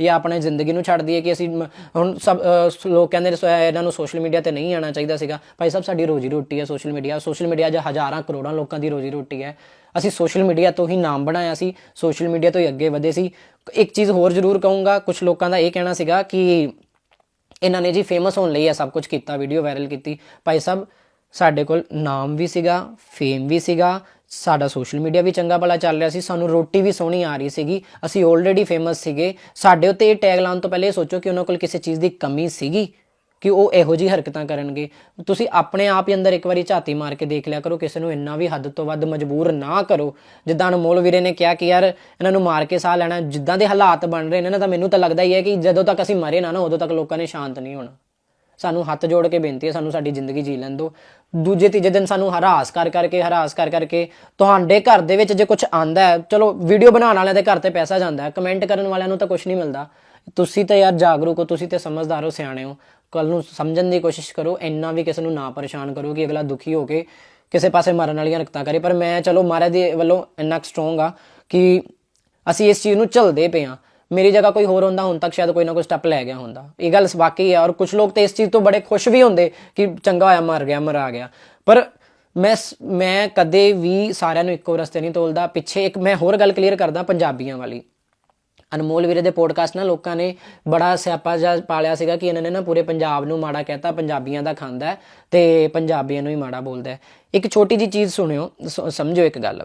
ਜਾਂ ਆਪਣੇ ਜ਼ਿੰਦਗੀ ਨੂੰ ਛੱਡ ਦਈਏ ਕਿ ਅਸੀਂ ਮ- ਹੁਣ ਸਭ ਲੋਕ ਕਹਿੰਦੇ ਨੇ ਇਹਨਾਂ ਨੂੰ ਸੋਸ਼ਲ ਮੀਡੀਆ ਤੇ ਨਹੀਂ ਆਉਣਾ ਚਾਹੀਦਾ ਸੀਗਾ। ਭਾਈ ਸਾਹਿਬ, ਸਾਡੀ ਰੋਜੀ ਰੋਟੀ ਹੈ ਸੋਸ਼ਲ ਮੀਡੀਆ ਸੋਸ਼ਲ ਮੀਡੀਆ 'ਚ ਹਜ਼ਾਰਾਂ ਕਰੋੜਾਂ ਲੋਕਾਂ ਦੀ ਰੋਜੀ ਰੋਟੀ ਹੈ। ਅਸੀਂ ਸੋਸ਼ਲ ਮੀਡੀਆ ਤੋਂ ਹੀ ਨਾਮ ਬਣਾਇਆ ਸੀ। ਸੋਸ਼ਲ ਮੀਡੀਆ ਤੋਂ ਹੀ ਅੱਗੇ ਵਧੇ ਸੀ। ਇੱਕ ਚੀਜ਼ ਹੋਰ ਜ਼ਰੂਰ ਕਹੂੰਗਾ ਕੁਝ ਲੋਕਾਂ ਦਾ ਇਹ ਕਹਿਣਾ ਸੀਗਾ ਕਿ ਇਹਨਾਂ ਨੇ ਜੀ ਫੇਮਸ ਹੋਣ ਲਈ ਇਹ ਸਭ ਕੁਝ ਕੀਤਾ ਵੀਡੀਓ ਵਾਇਰਲ ਕੀਤੀ। ਭਾਈ ਸਾਹਿਬ, ਸਾਡੇ ਕੋਲ ਨਾਮ ਵੀ ਸੀਗਾ ਫੇਮ ਵੀ ਸੀਗਾ ਸਾਡਾ ਸੋਸ਼ਲ ਮੀਡੀਆ ਵੀ ਚੰਗਾ ਭਲਾ ਚੱਲ ਰਿਹਾ ਸੀ, ਸਾਨੂੰ ਰੋਟੀ ਵੀ ਸੋਹਣੀ ਆ ਰਹੀ ਸੀਗੀ। ਅਸੀਂ ਆਲਰੇਡੀ ਫੇਮਸ ਸੀਗੇ। ਸਾਡੇ ਉੱਤੇ ਇਹ ਟੈਗ ਲਾਉਣ ਤੋਂ ਪਹਿਲੇ ਇਹ ਸੋਚੋ ਕਿ ਉਹਨਾਂ ਕੋਲ ਕਿਸੇ ਚੀਜ਼ ਦੀ ਕਮੀ ਸੀਗੀ ਕਿ ਉਹ ਇਹੋ ਜੀ ਹਰਕਤਾਂ ਕਰਨਗੇ। ਤੁਸੀਂ ਆਪਣੇ ਆਪ ਹੀ ਅੰਦਰ ਇੱਕ ਵਾਰੀ ਝਾਤੀ ਮਾਰ ਕੇ ਦੇਖ ਲਿਆ ਕਰੋ, ਕਿਸੇ ਨੂੰ ਇੰਨਾ ਵੀ ਹੱਦ ਤੋਂ ਵੱਧ ਮਜਬੂਰ ਨਾ ਕਰੋ। ਜਿੱਦਾਂ ਅਨਮੋਲ ਵੀਰੇ ਨੇ ਕਿਹਾ ਕਿ ਯਾਰ ਇਹਨਾਂ ਨੂੰ ਮਾਰ ਕੇ ਸਾਹ ਲੈਣਾ, ਜਿੱਦਾਂ ਦੇ ਹਾਲਾਤ ਬਣ ਰਹੇ ਨੇ ਨਾ, ਤਾਂ ਮੈਨੂੰ ਤਾਂ ਲੱਗਦਾ ਹੀ ਹੈ ਕਿ ਜਦੋਂ ਤੱਕ ਅਸੀਂ ਮਰੇ ਨਾ ਨਾ, ਉਦੋਂ ਤੱਕ ਲੋਕਾਂ ਨੇ ਸ਼ਾਂਤ ਨਹੀਂ ਹੋਣਾ। ਸਾਨੂੰ ਹੱਥ ਜੋੜ ਕੇ ਬੇਨਤੀ ਹੈ, ਸਾਨੂੰ ਸਾਡੀ ਜ਼ਿੰਦਗੀ ਜੀ ਲੈਣ ਦਿਓ। ਦੂਜੇ, ਤੀਜੇ ਦਿਨ ਸਾਨੂੰ ਹਰਾਸ ਕਰ ਕਰਕੇ ਹਰਾਸ ਕਰ ਕਰਕੇ ਤੁਹਾਡੇ ਘਰ ਦੇ ਵਿੱਚ ਜੇ ਕੁਝ ਆਂਦਾ ਹੈ, ਚਲੋ ਵੀਡੀਓ ਬਣਾਉਣ ਵਾਲਿਆਂ ਦੇ ਘਰ ਤੇ ਪੈਸਾ ਜਾਂਦਾ ਹੈ, ਕਮੈਂਟ ਕਰਨ ਵਾਲਿਆਂ ਨੂੰ ਤਾਂ ਕੁਝ ਨਹੀਂ ਮਿਲਦਾ। ਤੁਸੀਂ ਤਾਂ ਯਾਰ ਜਾਗਰੂਕ ਹੋ, ਤੁਸੀਂ ਤੇ ਸਮਝਦਾਰ ਹੋ, ਸਿਆਣੇ ਹੋ। ਕੱਲ ਨੂੰ ਸਮਝਣ ਦੀ ਕੋਸ਼ਿਸ਼ ਕਰੋ, ਇੰਨਾ ਵੀ ਕਿਸੇ ਨੂੰ ਨਾ ਪਰੇਸ਼ਾਨ ਕਰੋ ਕਿ ਅਗਲਾ ਦੁਖੀ ਹੋ ਕੇ ਕਿਸੇ ਪਾਸੇ ਮਰਨ ਵਾਲੀਆਂ ਹਰਕਤਾਂ ਕਰੇ। ਪਰ ਮੈਂ, ਚਲੋ, ਮਹਾਰਾਜ ਦੇ ਵੱਲੋਂ ਇੰਨਾ ਸਟਰੋਂਗ ਆ ਕਿ ਅਸੀਂ ਇਸ ਚੀਜ਼ ਨੂੰ ਝੱਲਦੇ ਪਏ ਆ ਮੇਰੀ ਜਗ੍ਹਾ ਕੋਈ ਹੋਰ ਹੁੰਦਾ ਹੁਣ ਤੱਕ ਸ਼ਾਇਦ ਕੋਈ ਨਾ ਕੋਈ ਸਟੈਪ ਲੈ ਗਿਆ ਹੁੰਦਾ ਇਹ ਗੱਲ ਵਾਕਈ ਹੈ ਔਰ ਕੁਝ ਲੋਕ ਤੇ ਇਸ ਚੀਜ਼ ਤੋਂ ਬੜੇ ਖੁਸ਼ ਵੀ ਹੁੰਦੇ ਕਿ ਚੰਗਾ ਹੋਇਆ ਮਰ ਗਿਆ ਮਰ ਆ ਗਿਆ ਪਰ ਮੈਂ ਸ- ਮੈਂ ਕਦੇ ਵੀ ਸਾਰਿਆਂ ਨੂੰ ਇੱਕੋ ਰਸਤੇ ਨਹੀਂ ਤੋਲਦਾ ਪਿੱਛੇ ਇੱਕ ਮੈਂ ਹੋਰ ਗੱਲ ਕਲੀਅਰ ਕਰਦਾ ਪੰਜਾਬੀਆਂ ਵਾਲੀ ਅਨਮੋਲ ਵੀਰੇ ਦੇ ਪੋਡਕਾਸਟ ਨਾਲ ਲੋਕਾਂ ਨੇ ਬੜਾ ਸਿਆਪਾ ਜਿਹਾ ਪਾਲਿਆ ਸੀਗਾ ਕਿ ਇਹਨਾਂ ਨੇ ਨਾ ਪੂਰੇ ਪੰਜਾਬ ਨੂੰ ਮਾੜਾ ਕਹਿਤਾ ਪੰਜਾਬੀਆਂ ਦਾ ਖਾਂਦਾ ਹੈ ਤੇ ਪੰਜਾਬੀਆਂ ਨੂੰ ਹੀ ਮਾੜਾ ਬੋਲਦਾ ਇੱਕ ਛੋਟੀ ਜੀ ਚੀਜ਼ ਸੁਣਿਓ ਸ- ਸਮਝੋ ਇੱਕ ਗੱਲ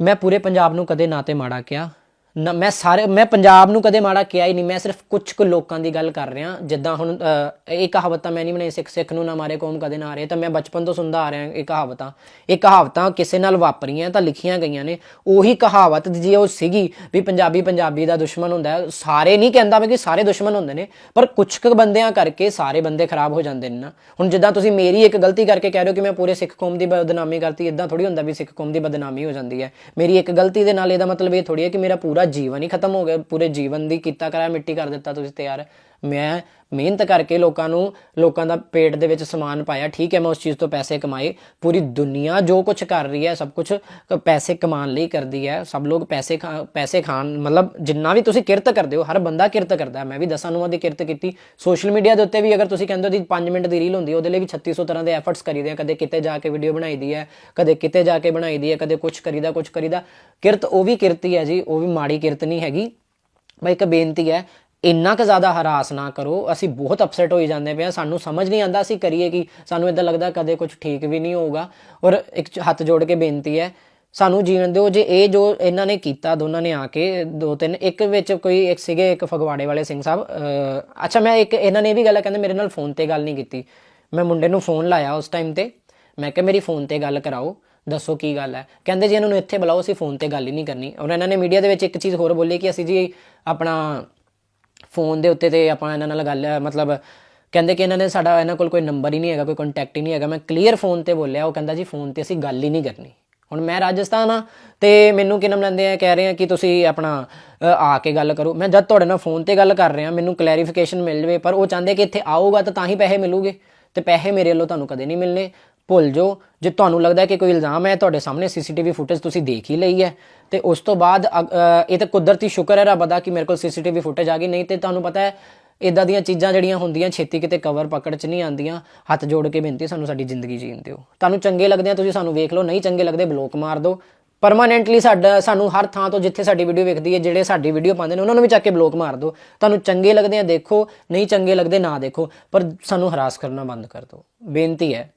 ਮੈਂ ਪੂਰੇ ਪੰਜਾਬ ਨੂੰ ਕਦੇ ਨਾ ਤੇ ਮਾੜਾ ਕਿਹਾ ਮੈਂ ਸਾਰੇ, ਮੈਂ ਪੰਜਾਬ ਨੂੰ ਕਦੇ ਮਾੜਾ ਕਿਹਾ ਹੀ ਨਹੀਂ, ਮੈਂ ਸਿਰਫ ਕੁਝ ਕੁ ਲੋਕਾਂ ਦੀ ਗੱਲ ਕਰ ਰਿਹਾ, ਜਿੱਦਾਂ ਹੁਣ ਇਹ ਕਹਾਵਤਾਂ ਮੈਂ ਨਹੀਂ ਬਣਾਈ, ਸਿੱਖ ਸਿੱਖ ਨੂੰ ਨਾ ਮਾਰੇ ਕੌਮ ਕਦੇ ਨਾ ਹਾਰੇ, ਤਾਂ ਮੈਂ ਬਚਪਨ ਤੋਂ ਸੁਣਦਾ ਆ ਰਿਹਾ ਇਹ ਕਹਾਵਤਾਂ। ਇਹ ਕਹਾਵਤਾਂ ਕਿਸੇ ਨਾਲ ਵਾਪਰੀਆਂ ਤਾਂ ਲਿਖੀਆਂ ਗਈਆਂ ਨੇ, ਉਹੀ ਕਹਾਵਤ ਜੇ ਉਹ ਸੀਗੀ ਵੀ ਪੰਜਾਬੀ ਪੰਜਾਬੀ ਦਾ ਦੁਸ਼ਮਣ ਹੁੰਦਾ ਸਾਰੇ ਨਹੀਂ ਕਹਿੰਦਾ ਮੈਂ ਕਿ ਸਾਰੇ ਦੁਸ਼ਮਣ ਹੁੰਦੇ ਨੇ, ਪਰ ਕੁਝ ਕੁ ਬੰਦਿਆਂ ਕਰਕੇ ਸਾਰੇ ਬੰਦੇ ਖਰਾਬ ਹੋ ਜਾਂਦੇ ਨੇ ਨਾ। ਹੁਣ ਜਿੱਦਾਂ ਤੁਸੀਂ ਮੇਰੀ ਇੱਕ ਗਲਤੀ ਕਰਕੇ ਕਹਿ ਰਹੇ ਹੋ ਕਿ ਮੈਂ ਪੂਰੇ ਸਿੱਖ ਕੌਮ ਦੀ ਬਦਨਾਮੀ ਕਰਤੀ ਇਦਾਂ ਥੋੜੀ ਹੁੰਦਾ ਵੀ ਸਿੱਖ ਕੌਮ ਦੀ ਬਦਨਾਮੀ ਹੋ ਜਾਂਦੀ ਹੈ। ਮੇਰੀ ਇੱਕ ਗਲਤੀ ਦੇ ਨਾਲ ਇਹਦਾ ਮਤਲਬ ਇਹ ਥੋੜੀ ਹੈ ਕਿ ਮੇਰਾ ਪੂਰਾ ਜੀਵਨ ਹੀ ਖਤਮ ਹੋ ਗਿਆ, ਪੂਰੇ ਜੀਵਨ ਦੀ ਕੀਤਾ ਕਰਾ ਮਿੱਟੀ ਕਰ ਦਿੱਤਾ ਤੁਸੀਂ ਤੇ ਯਾਰ ਮੈਂ ਮਿਹਨਤ ਕਰਕੇ ਲੋਕਾਂ ਨੂੰ, ਲੋਕਾਂ ਦਾ ਪੇਟ ਦੇ ਵਿੱਚ ਸਮਾਨ ਪਾਇਆ। ਠੀਕ ਹੈ, ਮੈਂ ਉਸ ਚੀਜ਼ ਤੋਂ ਪੈਸੇ ਕਮਾਏ। ਪੂਰੀ ਦੁਨੀਆ ਜੋ ਕੁਝ ਕਰ ਰਹੀ ਹੈ, ਸਭ ਕੁਝ ਪੈਸੇ ਕਮਾਉਣ ਲਈ ਕਰਦੀ ਹੈ। ਸਭ ਲੋਕ ਪੈਸੇ ਖਾ- ਪੈਸੇ ਖਾਣ, ਮਤਲਬ ਜਿੰਨਾ ਵੀ ਤੁਸੀਂ ਕਿਰਤ ਕਰਦੇ ਹੋ, ਹਰ ਬੰਦਾ ਕਿਰਤ ਕਰਦਾ ਮੈਂ ਵੀ ਦਸਾਂ ਨੂੰ ਦੀ ਕਿਰਤ ਕੀਤੀ। ਸੋਸ਼ਲ ਮੀਡੀਆ ਦੇ ਉੱਤੇ ਵੀ ਅਗਰ ਤੁਸੀਂ ਕਹਿੰਦੇ ਹੋ ਦੀ 5 ਮਿੰਟ ਦੀ ਰੀਲ ਹੁੰਦੀ ਹੈ, ਉਹਦੇ ਲਈ ਵੀ 3600 ਤਰ੍ਹਾਂ ਦੇ ਐਫਰਟਸ ਕਰੀਦੇ ਆ। ਕਦੇ ਕਿਤੇ ਜਾ ਕੇ ਵੀਡੀਓ ਬਣਾਈ ਦੀ ਹੈ, ਕਦੇ ਕਿਤੇ ਜਾ ਕੇ ਬਣਾਈ ਦੀ ਹੈ, ਕਦੇ ਕੁਝ ਕਰੀਦਾ ਕੁਝ ਕਰੀਦਾ। ਕਿਰਤ ਉਹ ਵੀ ਕਿਰਤੀ ਹੈ ਜੀ, ਉਹ ਵੀ ਮਾੜੀ ਕਿਰਤ ਨਹੀਂ ਹੈਗੀ। ਮੈਂ ਇੱਕ ਬੇਨਤੀ ਹੈ ਇੰਨਾ ਕੁ ਜ਼ਿਆਦਾ ਹਰਾਸ ਨਾ ਕਰੋ। ਅਸੀਂ ਬਹੁਤ ਅਪਸੈਟ ਹੋਈ ਜਾਂਦੇ ਪਏ ਹਾਂ। ਸਾਨੂੰ ਸਮਝ ਨਹੀਂ ਆਂਦਾ ਅਸੀਂ ਕਰੀਏ ਕੀ। ਸਾਨੂੰ ਇਦਾਂ ਲੱਗਦਾ ਕਦੇ ਕੁਝ ਠੀਕ ਵੀ ਨਹੀਂ ਹੋਊਗਾ। ਔਰ ਇੱਕ ਹੱਥ ਜੋੜ ਕੇ ਬੇਨਤੀ ਹੈ ਸਾਨੂੰ ਜੀਣ ਦਿਓ। ਜੇ ਇਹ ਜੋ ਇਹਨਾਂ ਨੇ ਕੀਤਾ ਦੋਨਾਂ ਨੇ ਆ ਕੇ ਦੋ ਤਿੰਨ ਇੱਕ ਵਿੱਚ ਕੋਈ ਇੱਕ ਸੀਗੇ ਇੱਕ ਫਗਵਾੜੇ ਵਾਲੇ ਸਿੰਘ ਸਾਹਿਬ ਅਹ, ਅੱਛਾ ਮੈਂ ਇੱਕ ਇਹਨਾਂ ਨੇ ਇਹ ਵੀ ਗੱਲ ਕਹਿੰਦੇ ਮੇਰੇ ਨਾਲ ਫੋਨ ਤੇ ਗੱਲ ਨਹੀਂ ਕੀਤੀ। ਮੈਂ ਮੁੰਡੇ ਨੂੰ ਫੋਨ ਲਾਇਆ ਉਸ ਟਾਈਮ ਤੇ। ਮੈਂ ਕਿਹਾ ਮੇਰੀ ਫੋਨ ਤੇ ਗੱਲ ਕਰਾਓ। ਦੱਸੋ ਕੀ ਗੱਲ ਹੈ? ਕਹਿੰਦੇ ਜੀ ਇਹਨਾਂ ਨੂੰ ਇੱਥੇ ਬੁਲਾਓ, ਅਸੀਂ ਫੋਨ ਤੇ ਗੱਲ ਹੀ ਨਹੀਂ ਕਰਨੀ। ਔਰ ਇਹਨਾਂ ਨੇ ਮੀਡੀਆ ਦੇ ਵਿੱਚ ਇੱਕ ਚੀਜ਼ ਹੋਰ ਬੋਲੀ ਕਿ ਅਸੀਂ ਜੀ ਆਪਣਾ ਫੋਨ ਦੇ ਉੱਤੇ ਤੇ ਆਪਾਂ ਇਹਨਾਂ ਨਾਲ ਗੱਲ, ਮਤਲਬ ਕਹਿੰਦੇ ਕਿ ਇਹਨਾਂ ਨੇ ਸਾਡਾ ਇਹਨਾਂ ਕੋਲ ਕੋਈ ਨੰਬਰ ਹੀ ਨਹੀਂ ਹੈਗਾ, ਕੋਈ ਕੰਟੈਕਟ ਹੀ ਨਹੀਂ ਹੈਗਾ। ਮੈਂ ਕਲੀਅਰ ਫੋਨ ਤੇ ਬੋਲਿਆ, ਉਹ ਕਹਿੰਦਾ ਜੀ ਫੋਨ ਤੇ ਅਸੀਂ ਗੱਲ ਹੀ ਨਹੀਂ ਕਰਨੀ। ਹੁਣ ਮੈਂ ਰਾਜਸਥਾਨ ਆ ਤੇ ਮੈਨੂੰ ਕੀ ਨਾਮ ਲੈਂਦੇ ਆ, ਕਹਿ ਰਹੇ ਆ ਕਿ ਤੁਸੀਂ ਆਪਣਾ ਆ ਕੇ ਗੱਲ ਕਰੋ। ਮੈਂ ਜਦ ਤੁਹਾਡੇ ਨਾਲ ਫੋਨ ਤੇ ਗੱਲ ਕਰ ਰਿਹਾ, ਮੈਨੂੰ ਕਲੈਰੀਫਿਕੇਸ਼ਨ ਮਿਲ ਜਵੇ, ਪਰ ਉਹ ਚਾਹੁੰਦੇ ਕਿ ਇੱਥੇ ਆਊਗਾ ਤਾਂ ਤਾਂ ਹੀ ਪੈਸੇ ਮਿਲੂਗੇ ਤੇ ਪੈਸੇ ਮੇਰੇ ਵੱਲੋਂ ਤੁਹਾਨੂੰ ਕਦੇ ਨਹੀਂ ਮਿਲਨੇ ਭੁੱਲ ਜਾਓ। ਜੇ ਤੁਹਾਨੂੰ ਲੱਗਦਾ ਕਿ ਕੋਈ ਇਲਜ਼ਾਮ ਹੈ, ਤੁਹਾਡੇ ਸਾਹਮਣੇ ਸੀਸੀਟੀਵੀ ਫੁਟੇਜ ਤੁਸੀਂ ਦੇਖ ਹੀ ਲਈ ਹੈ। ਤੇ ਉਸ ਤੋਂ ਬਾਅਦ ਅ- ਇਹ ਤਾਂ ਕੁਦਰਤੀ ਸ਼ੁਕਰ ਹੈ ਰੱਬ ਦਾ ਕਿ ਮੇਰੇ ਕੋਲ ਸੀਸੀਟੀਵੀ ਫੁਟੇਜ ਆ ਗਈ। ਨਹੀਂ ਤੇ ਤੁਹਾਨੂੰ ਪਤਾ ਹੈ ਇਦਾਂ ਦੀਆਂ ਚੀਜ਼ਾਂ ਜਿਹੜੀਆਂ ਹੁੰਦੀਆਂ, ਛੇਤੀ ਕਿਤੇ ਕਵਰ ਪਕੜ 'ਚ ਨਹੀਂ ਆਉਂਦੀਆਂ। ਹੱਥ ਜੋੜ ਕੇ ਬੇਨਤੀ, ਸਾਨੂੰ ਸਾਡੀ ਜ਼ਿੰਦਗੀ ਜੀਣ ਦਿਓ। ਤੁਹਾਨੂੰ ਚੰਗੇ ਲੱਗਦੇ ਆ, ਤੁਸੀਂ ਸਾਨੂੰ ਵੇਖ ਲਓ। ਨਹੀਂ ਚੰਗੇ ਲੱਗਦੇ, ਬਲੌਕ ਮਾਰ ਦਿਓ। ਪਰਮਾਨੈਂਟਲੀ ਸਾਡਾ, ਸਾਨੂੰ ਹਰ ਥਾਂ ਤੋਂ ਜਿੱਥੇ ਸਾਡੀ ਵੀਡੀਓ ਵੇਖਦੀ ਹੈ, ਜਿਹੜੇ ਸਾਡੀ ਵੀਡੀਓ ਪਾਉਂਦੇ ਨੇ, ਉਹਨਾਂ ਨੂੰ ਵੀ ਚੱਕ ਕੇ ਬਲੌਕ ਮਾਰ ਦਿਓ। ਤੁਹਾਨੂੰ ਚੰਗੇ ਲੱਗਦੇ ਆ, ਦੇਖੋ। ਨਹੀਂ ਚੰਗੇ ਲੱਗਦੇ, ਨਾ ਦੇਖੋ। ਪਰ ਸਾਨੂੰ ਹਰਾਸ ਕਰਨਾ ਬੰਦ ਕਰ ਦਿਓ। ਬੇਨਤੀ ਹੈ।